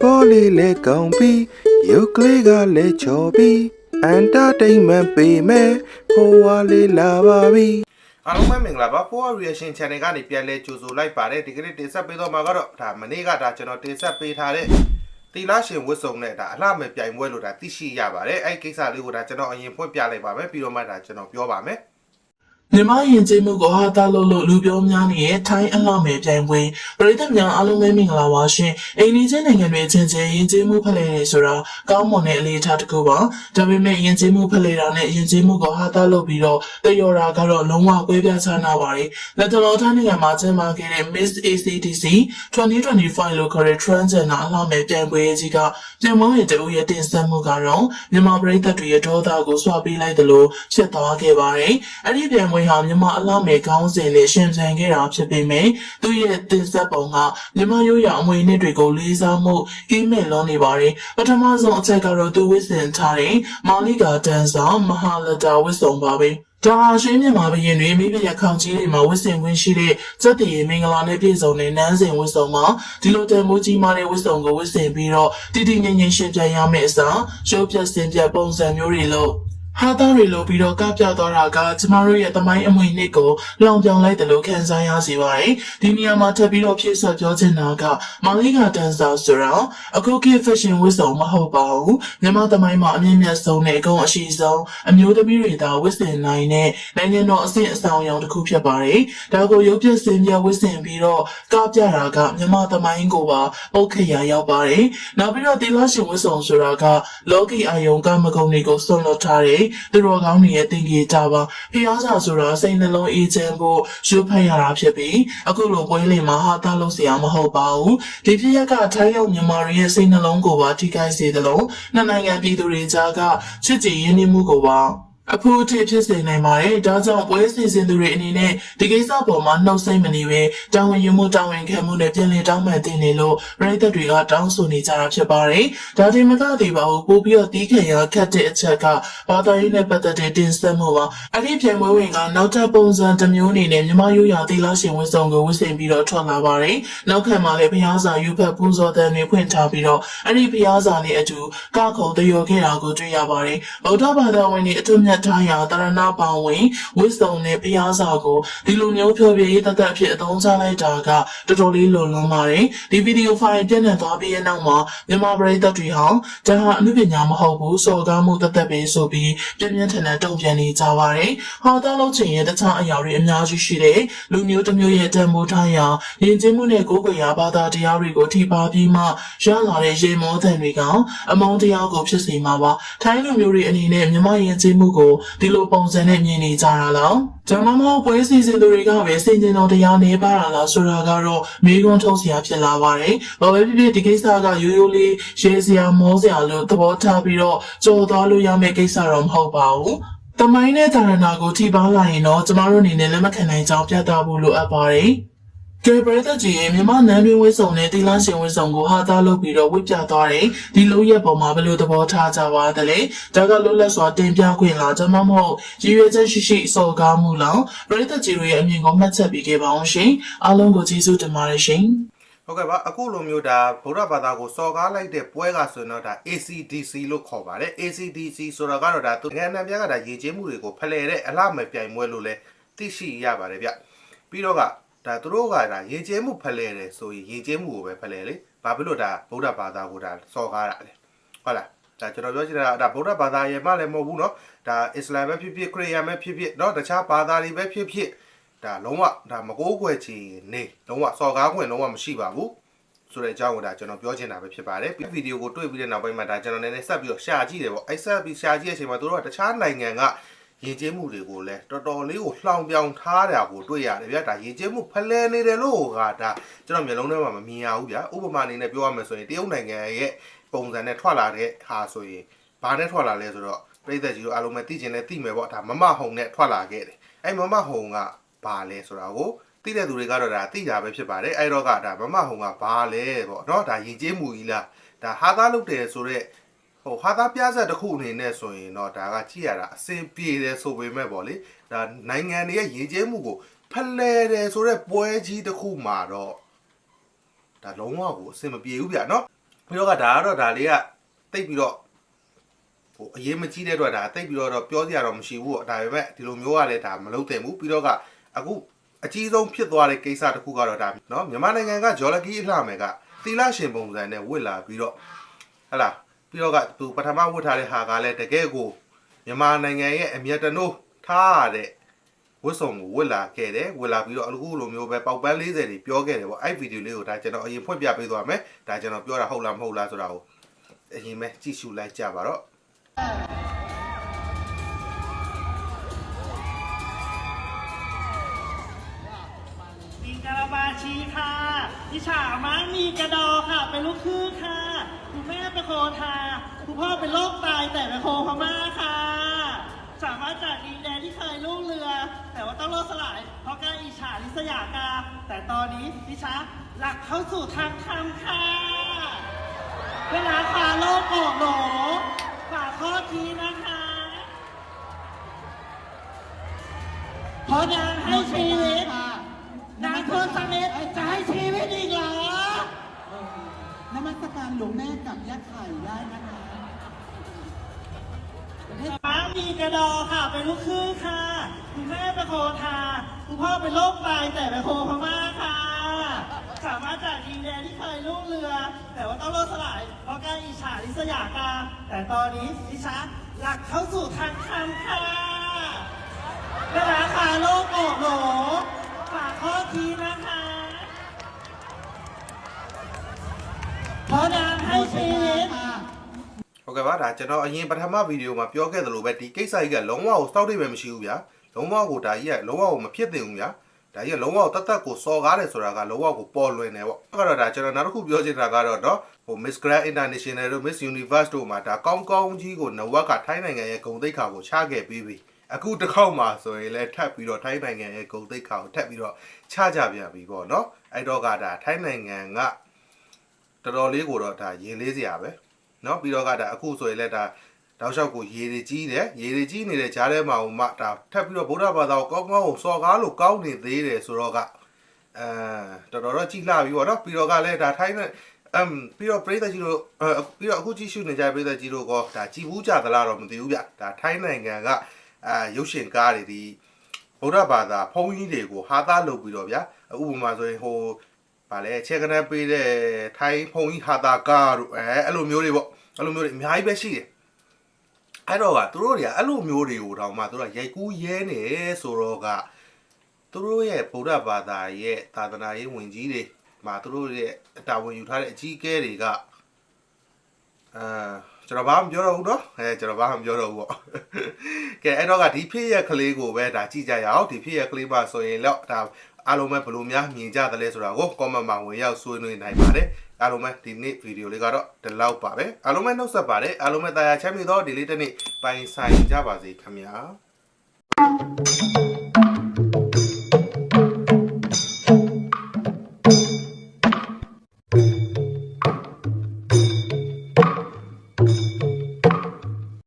ပေါ်လေးလဲကောင်းပြီးရုပ်ကလေးကလည်းချော်ပြီးအန်တာတိန်မန်ပေးမယ်ဖိုးဝါလေးလာပါပြီအားလုံးပဲမင်္ဂလာပါဖိုးဝါ reaction channel ကနေပြန်လဲကြိုဆိုလိုက်ပါတယ်ဒီကနေ့တင်ဆက်ပေးတော့မှာကတော့ဒါမနေ့ကဒါကျွန်တော်တင်ဆက်ပေးထားတဲ့တီလာရှင်ဝတ်စုံနဲ့ဒါအလှမဲ့ပြိုင်ပွဲလို့ဒါသိရှိရပါတယ်အဲ့ဒီကိစ္စလေးကိုဒါကျွန်တော်အရင်ဖွင့်ပြလိုက်ပါမယ်ပြီးတော့မှဒါကျွန်တော်ပြောပါမယ် မြမယဉ်ကျေးမှုကိုဟာတာလို့လို့လူပြောများနေတဲ့ထိုင်းအလှမယ်ပြိုင်ပွဲပရိသတ်များအားလုံးပဲမင်္ဂလာပါရှင်အိန္ဒိချင်းနိုင်ငံတွေချင်းချင်းယဉ်ကျေးမှုဖလှယ်နေဆိုတာကောင်းမွန်တဲ့အလေးအထားတစ်ခုပါဒါပေမဲ့ယဉ်ကျေးမှုဖလှယ်တာနဲ့ယဉ်ကျေးမှုကိုဟာတာလို့ပြီးတော့တယောရာကတော့လုံးဝကွဲပြားခြားနာပါတယ်လက်တော်ထိုင်းနိုင်ငံမှာကျင်းပခဲ့တဲ့ Miss ACDC 2025လို့ခေါ်တဲ့ Transgender အလှမယ်ပြိုင်ပွဲကြီးကပြင်မဝင်တူရဲ့တင်ဆက်မှုကတော့မြန်မာပရိသတ်တွေရဲ့ဒေါသကိုစွာပေးလိုက်တယ်လို့ရှင်းသွားခဲ့ပါတယ်အဲ့ဒီပြိုင်ပွဲဟာမြန်မာအလားမယ်ကောင်းစဉ်နဲ့ရှင်ပြိုင်ခဲ့တာဖြစ်ပေမဲ့သူ့ရဲ့တင်ဆက်ပုံကမြန်မာရိုးရာအမွေအနှစ်တွေကိုလေးစားမှုအင်းမဲ့လုံးနေပါတယ်ပထမဆုံးအချက်ကတော့သူဝစ်စင်ထားတဲ့မာလီကာတန်ဆောင်မဟာလတာဝစ်စုံပါပဲဒါဟာရှင်းမြန်မာဘရင်တွေမိဖက်ရခေါင်ကြီးတွေမှာဝစ်စင်ခွင့်ရှိတဲ့စက်တည်မင်္ဂလာနဲ့ပြည့်စုံတဲ့နန်းစဉ်ဝစ်စုံမှာဒီလိုတန်မိုးကြီးမားတဲ့ဝစ်စုံကိုဝစ်စင်ပြီးတော့တည်တည်ငြိမ်ငြိမ်ရှင်ပြန်ရမယ့်အစားရှုပ်ပြတ်စင်ပြတ်ပုံစံမျိုးတွေလို့ ဟာသားတွေလိုပြီးတော့ကပြသွားတာကကျမတို့ရဲ့သမိုင်းအမွေအနှစ်ကိုလောင်ပြောင်လိုက်တယ်လို့ခံစားရစေပါတယ်။ဒီနေရာမှာထပ်ပြီးတော့ဖြည့်ဆွတ်ပြောချင်တာကမောင်လေးကတန်ဆာဆိုတော့အခုခေတ် fashion ဝတ်စုံမဟုတ်ပါဘူး။မြန်မာသမိုင်းမှာအမြင့်မြတ်ဆုံးနဲ့အကုန်အရှိဆုံးအမျိုးသမီးတွေသာဝတ်ဆင်နိုင်တဲ့နိုင်ငံတော်အဆင့်အဆောင်အယောင်တစ်ခုဖြစ်ပါတယ်။ဒါကိုရုပ်ပြစင်ပြဝတ်ဆင်ပြီးတော့ကပြတာကမြန်မာသမိုင်းကိုပါပုတ်ခရရောက်ပါတယ်။နောက်ပြီးတော့တီလာရှင်ဝတ်စုံဆိုတာကလောကီအာယုံကမကုံတွေကိုဆွန့်လွတ်ထားတဲ့သူတော်ကောင်းတွေရဲ့တင်ကြီးကြပါဖျားစာဆိုတာစိတ်နှလုံးအေးချမ်းဖို့ရွတ်ဖတ်ရတာဖြစ်ပြီးအခုလိုပွဲလင်မှာဟာတာလို့စရာမဟုတ်ပါဘူးဒီဖြစ်ရက်ကထိုင်းရောက်မြန်မာတွေရဲ့စိတ်နှလုံးကိုပါထိခိုက်စေသလိုနှစ်နိုင်ငံပြည်သူတွေကြားကချစ်ကြည်ရင်းနှီးမှုကိုပါ အဖို့အထည်ဖြစ်စေနိုင်ပါတယ်။ဒါကြောင့်ပွဲစီစဉ်သူတွေအနေနဲ့ဒီကိစ္စပေါ်မှာနှုတ်ဆက်မနေပဲတာဝန်ယူမှုတာဝန်ခံမှုနဲ့ပြည်လည်တောင်းပန်တင်နေလို့ပြည်သက်တွေကတောင်းဆိုနေကြတာဖြစ်ပါတယ်။ဒါတင်မကသေးပါဘူးပို့ပြီးတော့တီးခံရခတ်တဲ့အချက်ကဘာသာရေးနဲ့ပတ်သက်တဲ့တင်ဆက်မှုပါ။အဲ့ဒီပြိုင်ပွဲဝင်ကနောက်ထပ်ပုံစံတစ်မျိုးအနေနဲ့မြမရိုးရာသီလရှင်ဝတ်စုံကိုဝတ်ဆင်ပြီးတော့ထွက်လာပါတယ်။နောက်ခံမှာလည်းဘုရားစာယူဖတ်ပူဇော်တဲ့တွေဖွင့်ထားပြီးတော့အဲ့ဒီဘုရားစာနဲ့အတူကခုံတရော်ခဲ့တာကိုတွေ့ရပါတယ်။ဗုဒ္ဓဘာသာဝင်တွေအထွတ်မြတ်ထားရာတရဏပောင်ဝင်ဝတ်စုံနဲ့ဘုရားစာကိုဒီလိုမျိုးဖြောပြရေးတသက်အဖြစ်အသုံးချလိုက်တာကတော်တော်လေးလွန်လွန်ပါတယ်။ဒီဗီဒီယိုဖိုင်ပြန့်နှံ့သွားပြီးတဲ့နောက်မှာမြန်မာပရိသတ်တွေဟာဒါဟာအမှုပညာမဟုတ်ဘူးစော်ကားမှုတသက်ပဲဆိုပြီးပြင်းပြင်းထန်ထန်တုံ့ပြန်နေကြပါတယ်။ဟောသားလုံးချင်ရဲ့တခြားအရာတွေအများကြီးရှိတဲ့လူမျိုးတစ်မျိုးရဲ့တန်ဖိုးထားရာယဉ်ကျေးမှုနဲ့ကိုယ်ကိုယ်ရာဘာသာတရားတွေကိုထိပါပြီးမှရလာတဲ့ရေမောသံတွေကအမောင်းတရားကိုဖြစ်စေမှာပါ။ထိုင်းလူမျိုးတွေအနေနဲ့မြမယဉ်ကျေးမှုကိုဒီလိုပုံစံနဲ့မြင်နေကြတာလား။ကျွန်မမဟုတ်ပွဲစီစဉ်သူတွေကပဲစင်ကျင်တော်တရားနေပါတာလားဆိုတာကတော့မိကွန်းထုတ်စရာဖြစ်လာပါတယ်။ဘာပဲဖြစ်ဖြစ်ဒီကိစ္စကရိုးရိုးလေးရေစရာမောစရာလို့သဘောထားပြီးတော့ကြော်သွားလို့ရမယ့်ကိစ္စတော့မဟုတ်ပါဘူး။တမိုင်းနဲ့တာရဏကိုထိပါလာရင်တော့ကျမတို့အနေနဲ့လက်မခံနိုင်ကြောင်းပြသဖို့လိုအပ်ပါတယ်။ ကဲပရိသတ်ကြီးရဲ့မြန်မာနန်းတွင်ဝစ်စုံနဲ့တီလာရှင်ဝစ်စုံကိုဟာသားလုပ်ပြီးတော့ဝစ်ပြသွားတယ်ဒီလုံးရက်ပေါ်မှာဘယ်လိုသဘောထားကြပါသလဲဒါကလွတ်လပ်စွာတင်ပြခွင့်လားကျွန်မမဟုတ်ရည်ရွယ်ချက်ရှိရှိစော်ကားမှုလားပရိသတ်ကြီးတို့ရဲ့အမြင်ကိုမှတ်ချက်ပေးခဲ့ပါအောင်ရှင်အားလုံးကိုကျေးဇူးတင်ပါတယ်ရှင်ဟုတ်ကဲ့ပါအခုလိုမျိုးဒါဗုဒ္ဓဘာသာကိုစော်ကားလိုက်တဲ့ပွဲကဆိုရင်တော့ဒါ ACDC လို့ခေါ်ပါတယ် ACDC ဆိုတာကတော့ဒါသူငန်းနံပြားကဒါရေချင်းမှုတွေကိုဖလှယ်တဲ့အလှမဲ့ပြိုင်ပွဲလို့လဲသိရှိရပါတယ်ဗျပြီးတော့က ဒါသူတို့ကဒါရေချင်းမှုဖလှယ်တယ်ဆိုရင်ရေချင်းမှုကိုပဲဖလှယ်လေဘာဖြစ်လို့ဒါဗုဒ္ဓဘာသာကိုဒါစော်ကားတာလဲဟုတ်လားဒါကျွန်တော်ပြောချင်တာဒါဗုဒ္ဓဘာသာရဲ့မှလည်းမဟုတ်ဘူးเนาะဒါအစ္စလာမ်ပဲဖြစ်ဖြစ်ခရစ်ယာန်ပဲဖြစ်ဖြစ်เนาะတခြားဘာသာတွေပဲဖြစ်ဖြစ်ဒါလုံးဝဒါမကိုးကွယ်ချင်နေလုံးဝစော်ကားခွင့်လုံးဝမရှိပါဘူးဆိုတဲ့အကြောင်းကိုဒါကျွန်တော်ပြောချင်တာပဲဖြစ်ပါတယ်ဒီဗီဒီယိုကိုတွေ့ပြီးတဲ့နောက်ပိုင်းမှာဒါကျွန်တော်နည်းနည်းဆက်ပြီးတော့ရှာကြည့်တယ်ပေါ့အဲ့ဆက်ပြီးရှာကြည့်တဲ့အချိန်မှာတို့ကတခြားနိုင်ငံက ရည်ကျင်းမှုတွေကိုလည်းတော်တော်လေးကိုလှောင်ပြောင်ထားတာကိုတွေ့ရတယ်ဗျာဒါရည်ကျင်းမှုဖလဲနေတယ်လို့ကဒါကျွန်တော်မျိုးလုံးထဲမှာမမြင်ရဘူးဗျာဥပမာအနေနဲ့ပြောရမယ်ဆိုရင်တရုတ်နိုင်ငံရဲ့ပုံစံနဲ့ထွက်လာတဲ့ဟာဆိုရင်ဘာနဲ့ထွက်လာလဲဆိုတော့ပြည်သက်ကြီးတို့အားလုံးပဲသိကျင်လဲသိမယ်ပေါ့ဒါမမဟုံနဲ့ထွက်လာခဲ့တယ်အဲ့မမဟုံကဘာလဲဆိုတာကိုသိတဲ့သူတွေကတော့ဒါသိတာပဲဖြစ်ပါတယ်အဲ့တော့ကဒါမမဟုံကဘာလဲပေါ့เนาะဒါရင်ကျေးမှုကြီးလားဒါဟာသားလုပ်တယ်ဆိုတော့ ဟိုဟာသားပြားဆက်တစ်ခုအနေနဲ့ဆိုရင်တော့ဒါကကြည့်ရတာအစင်ပြေတယ်ဆိုပေမဲ့ပေါ့လေဒါနိုင်ငံတွေရဲ့ရည်ကျဲမှုကိုဖလဲတယ်ဆိုတော့ပွဲကြီးတစ်ခုမှာတော့ဒါလုံးဝကိုအစင်မပြေဘူးဗျာနော်ပြီးတော့ကဒါကတော့ဒါလေးကတိတ်ပြီးတော့ဟိုအရေးမကြီးတဲ့အတွက်ဒါတိတ်ပြီးတော့ပြောစရာတော့မရှိဘူးပေါ့ဒါပေမဲ့ဒီလိုမျိုးကလည်းဒါမလုပ်သင့်ဘူးပြီးတော့ကအခုအကြီးဆုံးဖြစ်သွားတဲ့ကိစ္စတစ်ခုကတော့ဒါနော်မြန်မာနိုင်ငံကဂျော်လကီအလှမယ်ကသီလရှင်ပုံစံနဲ့ဝစ်လာပြီးတော့ဟလာ ပြီးတော့ကသူပထမဝတ်ထားတဲ့ဟာကလည်းတကယ်ကိုမြန်မာနိုင်ငံရဲ့အမျက်တနိုးထားရတဲ့ဝတ်စုံကိုဝတ်လာခဲ့တယ်ဝတ်လာပြီးတော့အခုလိုမျိုးပဲပေါက်ပန်း40တွေပြောခဲ့တယ်ပေါ့အဲ့ဗီဒီယိုလေးကိုဒါကျွန်တော်အရင်ဖွင့်ပြပေးသွားမယ်ဒါကျွန်တော်ပြောတာဟုတ်လားမဟုတ်လားဆိုတာကိုအရင်ပဲကြည့်ရှုလိုက်ကြပါတော့ มีกระบาชีค่ะอิฉามังมีกระดอค่ะ เป็นลูกครึ่งค่ะ คุณแม่เป็นโคทา ย คุณพ่อเป็นโรคไตแต่เป็นโคพม่าค่ะ สามารถจากดินแดนที่เคยรุ่งเรือ แต่ว่าต้องโลกสลาย เพราะการอิจฉาริษยากา แต่ตอนนี้ดิฉันหลักเข้าสู่ทางธรรมค่ะ เวลาพาโลกออกหนฝากข้อทีนะคะ เพราะนางให้ชีวิตนางทวนสมิธจะให้ชีวิตอีกเหรอนมัสการหลวงแม่กับย่าไข่ได้นะคะ ม้ามีกระดอค่ะเป็นลูกครึ่งค่ะคุณแม่เป็นโคทาคุณพ่อเป็นโรคไตแต่เป็นโคพม่าค่ะ สามารถจากดินแดนที่เคยรุ่งเรือ แต่ว่าต้องโลกสลายเพราะการอิจฉาริษยากาแต่ตอนนี้ดิฉันหลักเข้าสู่ทางธรรมค่ะเวลาพาโลกออกหนอฝากข้อ ဒါကျွန်တော်အရင်ပထမဗီဒီယိုမှာပြောခဲ့သလိုပဲဒီကိစ္စကြီးကလုံးဝကိုစောက်တိတ်ပဲမရှိဘူးဗျာလုံးဝကိုဒါကြီးကလုံးဝကိုမဖြစ်သင့်ဘူးဗျာဒါကြီးကလုံးဝကိုတတ်တတ်ကိုစော်ကားတယ်ဆိုတာကလုံးဝကိုပေါ်လွင်တယ်ပေါ့အဲ့တော့ဒါကျွန်တော်နောက်တစ်ခုပြောချင်တာကတော့နော်ဟို Miss Grand International တို့ Miss Universe တို့မှာဒါကောင်းကောင်းကြီးကိုနဝက်ကထိုင်းနိုင်ငံရဲ့ဂုံတိတ်ခါကိုချခဲ့ပြီးပြီအခုတစ်ခေါက်မှာဆိုရင်လည်းထပ်ပြီးတော့ထိုင်းနိုင်ငံရဲ့ဂုံတိတ်ခါကိုထပ်ပြီးတော့ချကြပြန်ပြီပေါ့နော်အဲ့တော့ကဒါထိုင်းနိုင်ငံကတော်တော်လေးကိုတော့ဒါရင်လေးစရာပဲ เนาะပြီးတော့ကဒါအခုဆိုရင်လည်းဒါတောက်လျှောက်ကိုရေတွေကြီးတယ်ရေတွေကြီးနေတဲ့ကြားထဲမှာဟိုမှဒါထပ်ပြီးတော့ဗုဒ္ဓဘာသာကိုကောင်းကောင်းကိုစော်ကားလို့ကောင်းနေသေးတယ်ဆိုတော့ကအဲတော်တော်တော့ကြည်လှပြီပေါ့နော်ပြီးတော့ကလည်းဒါထိုင်းနဲ့အမ်ပြီးတော့ပြည်သက်ကြီးတို့အဲပြီးတော့အခုကြည့်ရှုနေကြပြည်သက်ကြီးတို့ကဒါကြည်ဘူးကြသလားတော့မသိဘူးဗျဒါထိုင်းနိုင်ငံကအာရုပ်ရှင်ကားတွေဒီဗုဒ္ဓဘာသာဘုန်းကြီးတွေကိုဟာသားလုပ်ပြီးတော့ဗျာဥပမာဆိုရင်ဟို ဗာလဲခြေကနန်းပေးတဲ့ထိုင်းဘုန်းကြီးဟာသားကားတို့အဲအဲ့လိုမျိုးတွေပေါ့ အဲ့လိုမျိုးတွေအများကြီးပဲရှိတယ်အဲ့တော့ကသူတို့တွေကအဲ့လိုမျိုးတွေကိုတောင်မှသူတို့ကရိုက်ကူးရဲနေဆိုတော့ကသူတို့ရဲ့ဗုဒ္ဓဘာသာရဲ့သာသနာရေးဝင်ကြီးတွေမှာသူတို့ရဲ့တာဝန်ယူထားတဲ့အကြီးအကဲတွေကအာကျွန်တော်ဘာမှမပြောတော့ဘူးเนาะအဲကျွန်တော်ဘာမှမပြောတော့ဘူးပေါ့ကဲအဲ့တော့ကဒီဖြစ်ရကလေးကိုပဲဒါကြည့်ကြရအောင်ဒီဖြစ်ရကလေးပါဆိုရင်တော့ဒါ အားလုံးပဲဘယ်လိုများမြင်ကြသလဲဆိုတာကို comment မှာဝင်ရောက်ဆွေးနွေးနိုင်ပါတယ်အားလုံးပဲဒီနေ့ဗီဒီယိုလေးကတော့ဒီလောက်ပါပဲအားလုံးပဲနှုတ်ဆက်ပါတယ်အားလုံးပဲတာယာချမ်းမြေသောဒီလေးတစ်နေ့ပိုင်ဆိုင်ကြပါစေခင်ဗျာ